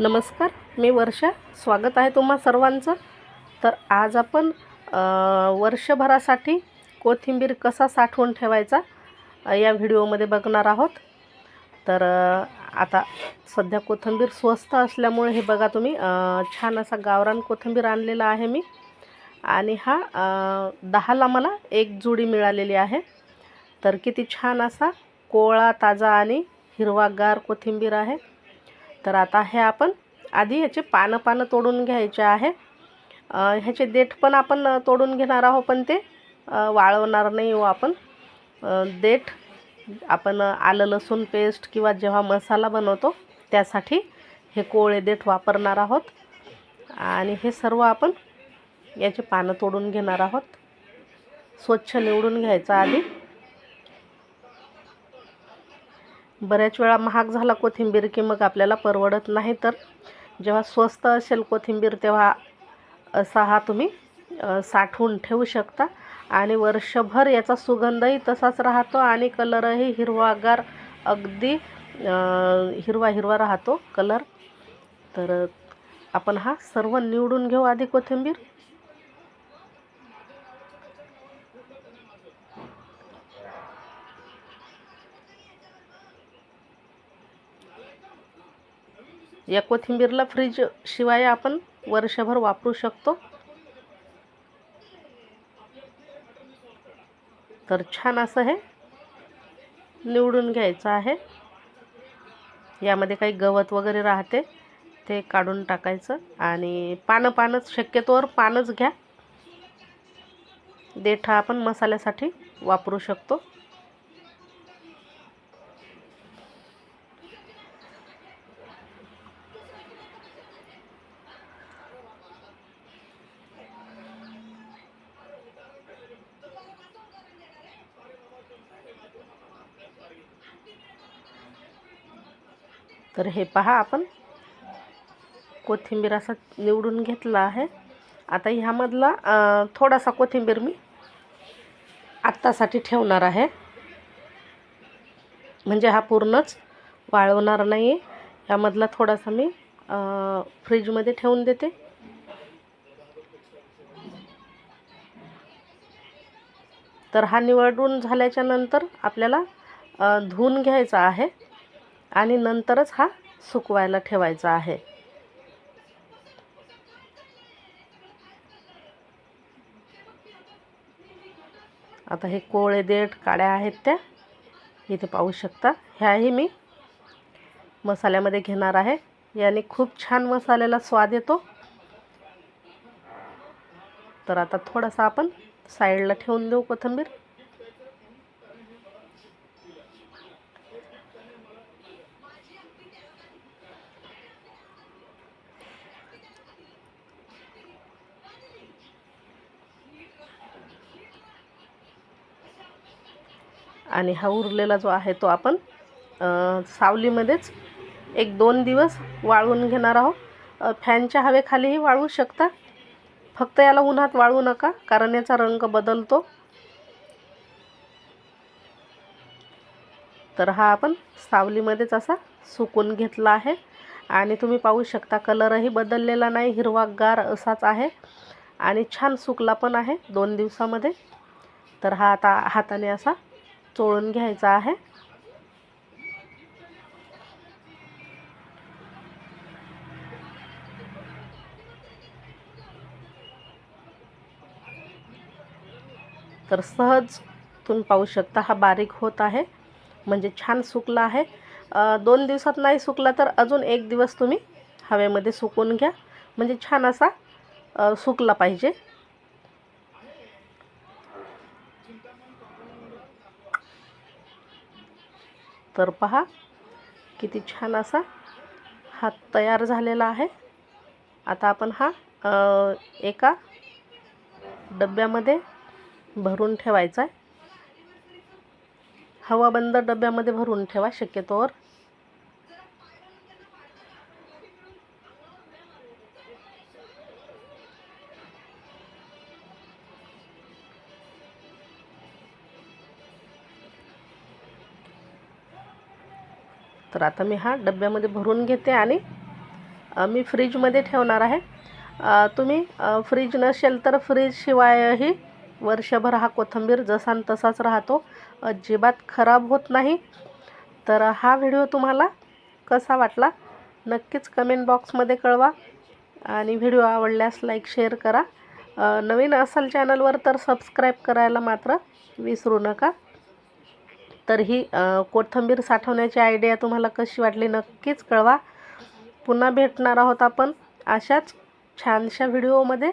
नमस्कार मी वर्षा. स्वागत आहे तुम्हा सर्वांचं. तर आज आपण वर्षभरासाठी कोथिंबीर कसा साठवून ठेवायचा या व्हिडिओमध्ये बघणार आहोत. तर आता सध्या कोथिंबीर स्वस्त असल्यामुळे हे बघा तुम्ही छान असा गावरान कोथिंबीर आणलेला आहे मी. आणि हा दहाला मला एक जुडी मिळालेली आहे. तर किती छान असा कोवळा ताजा आणि हिरवागार कोथिंबीर आहे. तर आता हे आपण आधी ह्याचे पानं पानं तोडून घ्यायचे आहे. ह्याचे देठ पण आपण तोडून घेणार आहोत पण ते वाळवणार नाही हो आपण. देठ आपण आलं लसूण पेस्ट किंवा जेव्हा मसाला बनवतो त्यासाठी हे कोळे देठ वापरणार आहोत. आणि हे सर्व आपण याचे पानं तोडून घेणार आहोत. स्वच्छ निवडून घ्यायचं आधी. बऱ्याच वेळा महाग झाला कोथिंबीर की मग आपल्याला परवडत नाही तर. जेव्हा स्वस्त असेल कोथिंबीर तेव्हा असा हा तुम्ही साठवून ठेवू शकता. आणि वर्षभर याचा सुगंधही तसाच राहतो आणि कलरही हिरवागार अगदी हिरवा हिरवा राहतो कलर. तर आपण हा सर्व निवडून घेऊ आधी कोथिंबीर. या कोथिंबीरला फ्रीज शिवाय आपण वर्षभर वापरू शकतो. तर छान असं हे निवडून घ्यायचं आहे. यामध्ये काही गवत वगैरे राहते ते काढून टाकायचं आणि पानं पानंच शक्यतोवर पानच घ्या. देठा आपण मसाल्यासाठी वापरू शकतो. तर हे पहा आपण. कोथिंबीर असा निवडून घेतला आहे. आता ह्यामधला थोडासा कोथिंबीर मी आत्तासाठी ठेवणार आहे. म्हणजे हा पूर्णच वाळवणार नाही आहे यामधला थोडासा मी फ्रीजमध्ये ठेवून देते. तर हा निवडून झाल्याच्यानंतर आपल्याला धुवून घ्यायचा आहे. आणि नंतरच हा सुकवायला ठेवायचा आहे. आता हे कोळे देठ काड्या आहेत त्या इथे पाहू शकता. ह्याही मी मसाल्यामध्ये घेणार आहे. याने खूप छान मसाल्याला स्वाद येतो. तर आता थोडासा आपण साईडला ठेवून देऊ कोथिंबीर. आणि हा उरलेला जो आहे तो आपण सावलीमध्येच एक दोन दिवस वाळवून घेणार आहोत. फॅनच्या हवेखालीही वाळवू शकता. फक्त याला उन्हात वाळवू नका कारण याचा रंग बदलतो. तर हा आपण सावलीमध्येच असा सुकून घेतला आहे. आणि तुम्ही पाहू शकता कलरही बदललेला नाही हिरवागार असाच आहे. आणि छान सुकला पण आहे दोन दिवसामध्ये. तर हा आता हाताने असा चोळून घ्यायचा आहे. तर सहज तुम्ही पाहू शकता हा बारीक होत आहे. म्हणजे छान सुकला आहे. दोन दिवसात नाही सुकला तर अजून एक दिवस तुम्ही हवेमध्ये सुकून घ्या. म्हणजे छान असा सुकला पाहिजे. तर पहा किती छान असा हा तयार झालेला आहे. आता आपण हा एका डब्यामध्ये भरून ठेवायचा आहे. हवाबंद डब्यामध्ये भरून ठेवा शक्यतोवर तर आता मी हा डब्यामध्ये भरून घेते आणि मी फ्रीजमध्ये ठेवणार आहे. तुम्ही फ्रीज नसेल तर फ्रीजशिवायही वर्षभर हा कोथिंबीर जसा न तसाच राहतो. अजिबात खराब होत नाही. तर हा व्हिडिओ तुम्हाला कसा वाटला नक्कीच कमेंट बॉक्समध्ये कळवा आणि व्हिडिओ आवडल्यास लाईक शेअर करा. नवीन असाल चॅनलवर तर सबस्क्राईब करायला मात्र विसरू नका. तर ही कोथंबीर कोथिंबीर साठवण्याची आयडिया तुम्हाला कशी वाटली नक्कीच कळवा. पुन्हा भेटणार आहोत आपण अशाच छानशा व्हिडिओमध्ये